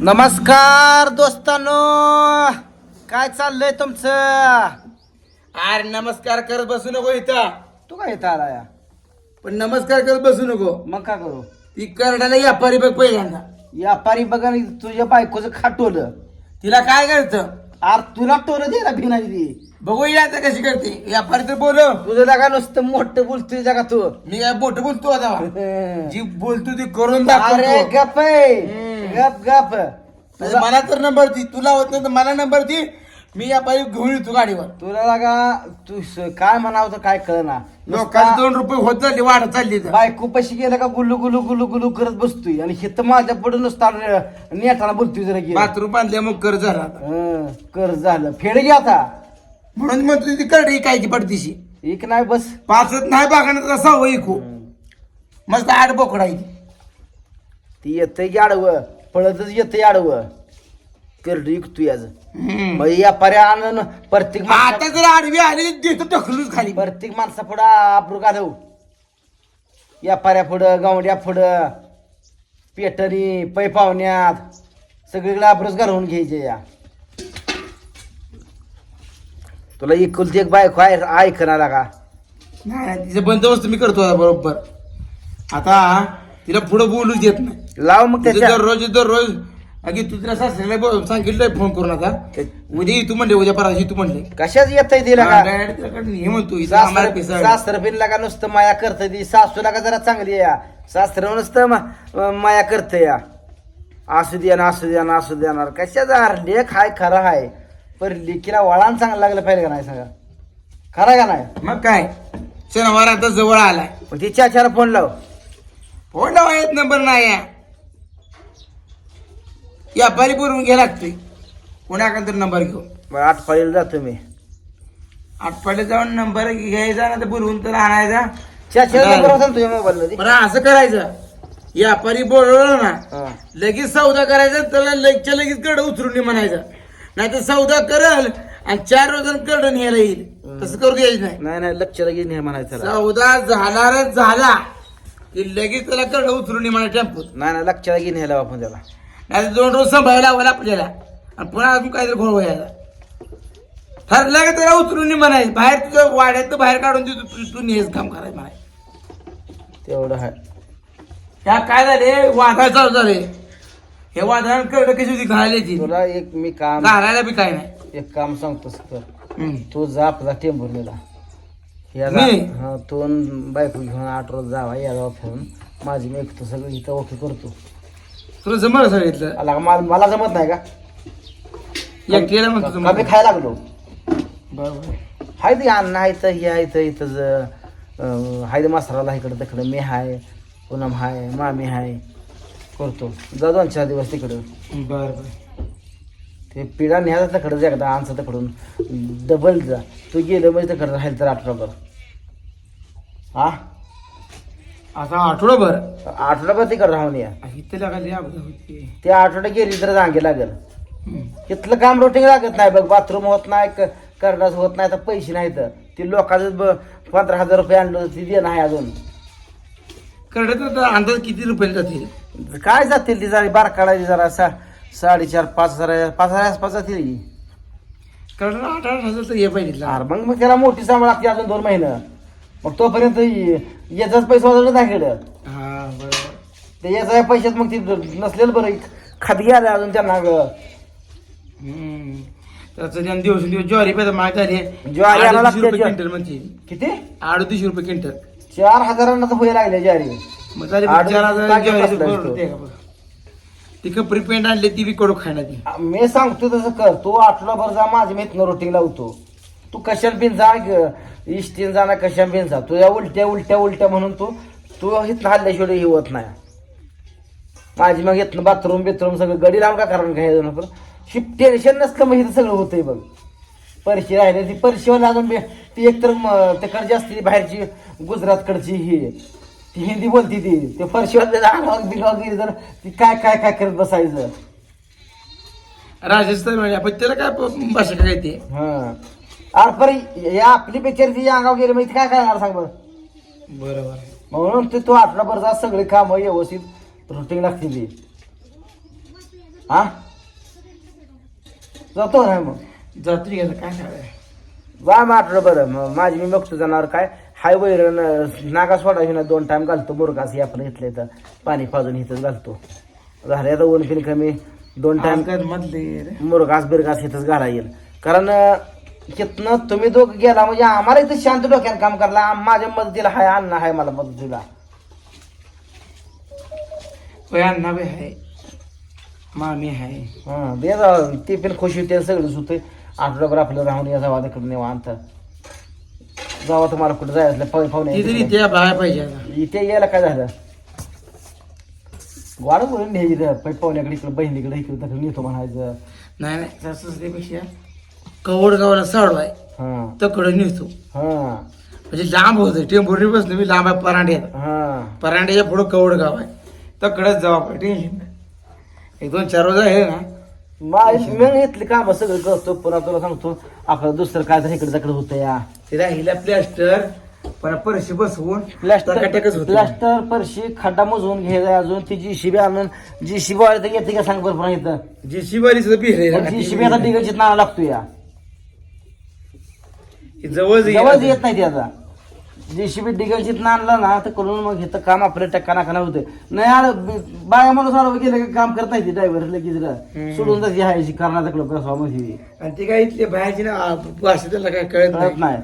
नमस्कार दोस्तांनो. काय चाललंय तुमचं? अरे नमस्कार करत बसू नको इथं. तू काय इथं आला या? पण नमस्कार करत बसू नको. मग का करू? ती करडाला व्यापारी बघ पहिल्यांदा. व्यापारी बघा आणि तुझ्या बायकोचं खाटवलं तिला काय करतं आर तुला टोलं दे ना भिना ती बघू या आता कशी करते. व्यापारी तर बोलव तुझं लागा नुसतं मोठं बोलतोय जागा तू. मी काय बोट बोलतो आता. अरे जी बोलतो ती करून दाखवतो. गप आहे. गप गप. म्हणजे मला तर नंबर दी तुला होत नाही तर मला नंबर दी. मी व्यापारी घेऊन येतो गाडीवर. तुला लागा तू स- काय म्हणावं तर काय कळना. लोकांनी दोन रुपये होत चालली वाढत चालली तर. बायको पशी गेलं का गुल्लू गुल्लू गुल्लू गुल्लू करत बसतोय. आणि हित माझ्या पुढे नुसता नेटाना बोलतोय जरा गेलं. बाथरूम बांधल्या मग कर झाला आता. हं, कर झालं. फेड घे आता. म्हणून म्हणतो ती करडी कायची पडतीशी. एक नाही बस. पाचत नाही बघणार तर सहावं इकू मस्त आठ बोकडा आहे ती. ती येतंय की आडवं. पळतच येतंय आडवं. करड विकतोय आज हम्म. मग या पर्या आणून प्रत्येक माणसा- आता जर आडवी आली देतो ढकलूच खाली. प्रत्येक माणसा पुढं आपरू घालव या पर्या पुढं गावड्या पुढं पेटरी पै पाहुण्यात सगळीकडे आपरच घालवून घ्यायचे या. तुला एकुलती एक बायको आहे ऐकणार का? नाही नाही, तिचा बंदोबस्त मी करतो आता बरोबर. आता तिला पुढे बोलूच देत नाही. लाव मग तिचं त्याच्या दररोज दररोज अगे तू तिला सासऱ्याला बोल- सांगितलंय फोन करून आता उद्या ये तू म्हणले उद्या पराशी तू म्हणले. कशाच तिला का? direct तिच्याकडे हे म्हणतो इथं आम्हाला सासर पिसाळ. सासर बिनला का नुसतं माया करत ती. सासूला का जरा चांगली आहे या. सासर नुसतं मा- माया करत या. असू द्या ना असू द्या ना असू देणार कशाचा लेख हाय खरा हाय. पर लेकीला वळण चांगलं लागलं पाहिजे का नाही सांगा? खरा का नाही? मग काय? शनिवार आता जवळ आलाय. मग ती चाचाला फोन लाव. फोन लावायत नंबर नाही व्यापारी बोलवून घ्या लागतोय कोणाकडे तर नंबर घेऊ. मग आठपाळीला जातो मी आठवड्यात जाऊन नंबर घ्यायचा ना तर बोलवून तर आणायचा. तुझ्या मोबाईल मध्ये. पण असं करायचं. व्यापारी बोलवलं ना. लगेच सौदा करायचा त्याला लगेच लगेच कड उचलून म्हणायचं. नाही तर सौदा करल आणि चार रोजन कड न्यायला येईल. तसं करू द्यायचं नाही. नाही नाही लक्ष लगेच नाही म्हणायचं. सौदा झाणारच झाला. की लगेच त्याला कड उचलून म्हणा टेम्पोत. नाही नाही लक्ष लगेच न्यायला आपण त्याला. नाही दोन रोज सांभाळायला लावायला आपल्याला. आणि पुन्हा अजून काहीतरी घोळ व्हायला. ठरलं का त्याला उचलून म्हणायचं. बाहेर तुझं वाड्यात बाहेर काढून देतो तू तू नेच काम करायचं म्हणाय तेवढं आहे ह्या काय झाले? वाघा चालू झाले. हे वादळानं कळलं कशी होती घालायची तुला एक मी काम घालायला बी काय नाही. एक काम सांगतोस तर. तू जा आपला टेंबुर्लीला या मी? हा तू अन बायको घेऊन आठ रोज जावा या जावा फिरून. माझी मी एकटं सगळं इथं ओके करतो. तुला जमलं सांगितलं? आला का मला मला जमत नाही का? म्हणतो कमी तुम्हाला. खायला लागलो? बरोबर. हाय ते अन्न आहे तर हे आहे तर इथं ज- हाय ते मसाला इकडं तिकडं. मी हाय पूनम हाय मामी हाय. करतो. जा दोन चार दिवस तिकडं. बर बर ते पिढा न्यायचा तिकडं एकदा आमचं तिकडून. डबल जा. तू गेलं म्हणजे तिकडं राहील तर आठवडाभर हा? आता आठवडाभर. आठवडाभर तिकडं राहून या इथं होती. ते आठवडे गेली तर जागे लागेल. इथलं काम रोटिंग लागत नाही बघ बाथरूम होत नाही क- करडाच होत नाही तर पैसे नाहीत. ती लोकांचं ब- पंधरा हजार रुपये आणलं होतं, ती दे नाही अजून. करडत तर अंदाज किती रुपये जातील? काय जातील ती जरा बार काढायची जरा सा साडेचार पाच हजार पाच हजार आसपास जातील की. आठ आठ हजार तर ये पाहिजे अरे मग मग त्याला मोठी सांभाळ लागते अजून दोन महिनं. मग तोपर्यंत य- याचाच पैसा वाजवलं नाही केलं हा बरोबर. ते याचा पैशात मग ती नसलेलं बरं खात आलं अजून त्यांना ग. हम्म. त्याचं ज्या दिवस दिवस ज्वारी पाहिजे माग झाली ज्वारी आणायला अडतीसशे लागते रुपये ज्वारी. क्विंटल म्हणते. किती? अडतीसशे रुपये क्विंटल. चार हजारांना तर व्हायला लागले ज्वारी. मग झाले अडतीस चार हजार टाके ज्वारीचं बसलाय बरोबर तो. ते का बघ. ती कपरी पेंट आणली ती बी कडू खाणार ती. मी सांगतो तसं कर. तू आठवडाभर जा माझ्या मी इथनं रोटिंग लावतो. तू कशाला बिन जा इष्टीन जा ना कशा बिन जा तुझ्या उलट्या उलट्या उलट्या म्हणून तू तू इथनं हल्ल्याशिवाय हे होत नाही. माझी मग इथनं बाथरूम बिथरूम सगळं गडी लावून का कारण काय पण? टेन्शन नसलं मग इथं सगळं होतंय बघ. परशी राहिले ती परशीवाला अजून ती एकतर तिकडची असते बाहेरची गुजरातकडची ही ती हिंदी बोलती ती. ते गेली तर ती काय काय काय करत बसायचं? राजस्थान म्हणजे पण त्याला काय भाषा काय ते? हा. अरे पर या आपली पिक्चरची अंगावर गेली म्हणजे काय करणार सांग बरं? बरोबर. म्हणून ते तू आठवडाभर जा सगळे काम व्यवस्थित रुटीन लागतील ती. हा? जातो नाही मग. जातो की आता काय करायचं जा मग बरं. मग माझी मी बघतो जनावर काय. हाय वैर नागा सोडायची ना दोन टाइम घालतो मुरगास हे आपण इथले तर पाणी पाजून इथंच घालतो. झाले आता ऊन पिन कमी दोन टाइम काय मधले मुरगास बिरगास इथंच घाला येईल. कारण तिथनं तुम्ही दोघ गेला म्हणजे आम्हाला इथं शांत डोक्यानं काम करायला आम- माझ्या मदतीला हाय अण्णा हाय मला मदतीला. होय अण्णा बी आहे मामी आहे हा दे. ते पण खुश होते सगळंच होते. आठवड्याभर आपलं राहून या जावा तिकडे निवांत. जावा तुम्हाला कुठं जायचं पाहुणे ती तरी पाहुणे त्या बाहेर पाहिजे आता. इथे यायला काय झालं? वाढ बोलून न्यायची रे पाहुण्याकडे इकडे बहिणीकडे इकडे तिकडे नेतो म्हणायचं. नाही नाही तसंच त्यापेक्षा कवड गावाला साडू आहे. हा. तकडं नेतो. हा. म्हणजे लांब होतं. टेंभुर्णी बसलं मी लांब आहे परांड्यात. हा. परांड्याच्या पुढं कवड गाव आहे. तकडंच जाऊ आपण. टेन्शन नाही. एक दोन चार रोज आहे ना. मा- मी इथली कामं सगळं करतो. पुन्हा तुला सांगतो आपलं दुसरं काय तर इकडे तिकडे होतं या. ते राहिला प्लॅस्टर पण परशी बसवून प्लास्टर होतं. प्लास्टर परशी खड्डा मोजवून घ्यायचा अजून ती जी शिबी आणून जी शिबी वाढ तर येते का सांग बरं पुन्हा इथं? जे शिवारी सुद्धा बिहरे मग जी शिबी आता डिगलची नाणा लागतो या. जवळ जवळ येत नाही. ती आता. जी शिबी डिगलची आणलं ना तर करून मग इथं काम आपलं टक्का नाकाना होतं नाही आलं बाया माणूस आलं गेलं की काम करता येते ड्रायव्हर लगेच रे. सोडून जाते हायची कर्नाटकमध्ये आणि ते काय इथले बाहेरची ना आ, भाषा त्याला काय कळत कळत नाही. नाही.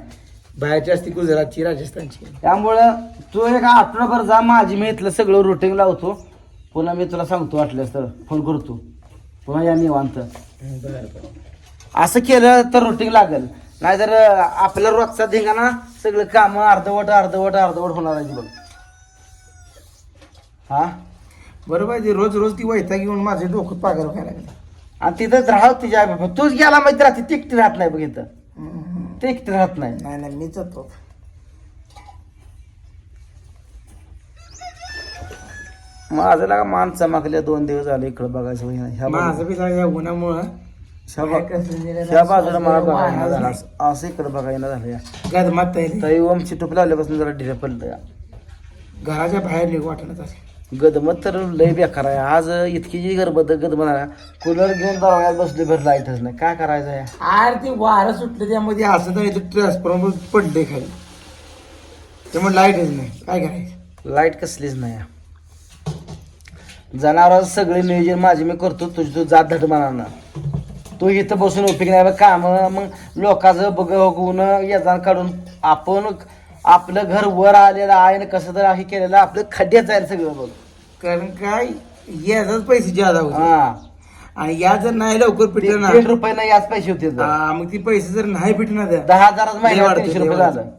बाहेरची असते गुजरातची राजस्थानची. त्यामुळं तू एक आठवडाभर जा माझी मी इथलं सगळं रुटीन लावतो. पुन्हा मी तुला सांगतो वाटल्यास तर फोन करतो. पुन्हा या निवांत. बरं बरं. असं केलं तर रुटीन लागेल. नाहीतर आपल्या रोजचा धिंगाणा सगळं काम अर्धवट अर्धवट अर्धवट होणार आहे बघ हा? आहे, ते रोज रोज ती वैता घेऊन माझे डोकं पागल व्हायला लागलं. आणि तिथंच राहावं तिच्या आई बाबा तूच गेला माहिती राहते ती एकटी राहत नाही बघ इथं. हम्म. ते एकटी राहत नाही. नाही नाही मी जातो. माझं लागा मान चमकल्या दोन दिवस झाले इकडं बघायचं. ह्या माझं बी या उन्हामुळं ह्या बाजूला मला बघायला झालं असं- असं इकडं बघायला झालं या गदमात तयारी तरी ओमची टोपी लावल्यापासून जरा ढिल्या पडलं या. घराच्या बाहेर निघू वाटणं झालं गदमत तर लय बेकार आहे. आज इतकी जी गरबत गदमत आहे कूलर घेऊन दरवाजात बसले भर लाईटच नाही. काय करायचं आहे अरे ते वारं सुटलं त्यामध्ये असं तर ट्रान्सफॉर्मर पडले खाली. त्यामुळे लाईटच नाही. काय करायचं? लाइट कसलीच नाही जनावर सगळे नियोजन माझे मी करतो तुझी तू जात धट मनानं तू इथं बसून उपयोग नाही काम मग लोकांचं बघून येजान काढून आपण आपलं घर वर आलेलं आहे आणि कसं तर हे केलेलं आपलं खड्ड्यात जाईल सगळं बघ. कारण काय? याचाच पैसे जादा होते. हा. आणि या जर नाही लवकर पिटलं ना. तीन रुपये नाही याच पैसे होते. हा, मग ती पैसे जर नाही पिटणार त्या. दहा हजारात लय वाढतं, तीनशे लय रुपये वाढतं. झालं.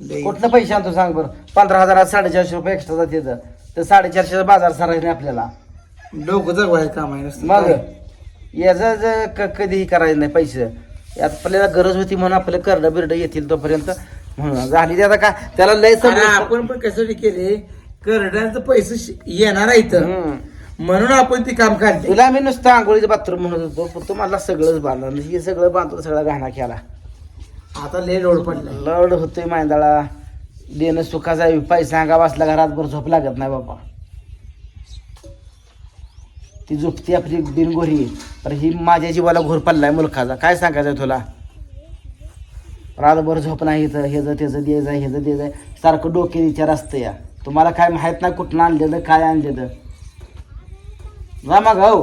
लई. कुठलं पैसे आणतो सांग बरं? पंधरा हजारात साडेचारशे रुपये एक्स्ट्रा जाते तर. तर साडेचारशे बाजार सरायचं नाही आपल्याला. डोकं जगवायचं काम आहे नुसतं. मग? याचं ज- क- कधीही करायचं नाही पैसे. यात आपल्याला गरज होती म्हणून आपलं करडं बिरडं येतील तोपर्यंत. म्हणून झाली ते आता का त्याला लय आणि समजून- आपण पण कशासाठी केले करड्यांचं पैसे श- येणार आहे इथं हम्म. म्हणून आपण ते काम काढले. तुला मी नुसतं आंघोळीचं बाथरूम म्हणत होतो पण तू मला सगळंच बांधलं. हे सगळं बांधतो सगळा घाणा केला. आता लय लोड पडलाय. लढ होतोय मांदाळा देणं सुखाचा. पैसा अंगा वाचला घरात भर झोप लागत नाही बाबा. ती झोपती आपली बिनगोरी. पण ही माझ्या जीवाला घोर पडलाय मुलखाचा. काय सांगायचं तुला? रातभर झोप नाही इथं. जर त्याचं द्यायचं दे द्यायचं सारखं डोके विचार असतं या तुम्हाला काय माहीत नाही कुठनं आणलेलं काय आणलेलं. जा मग हो.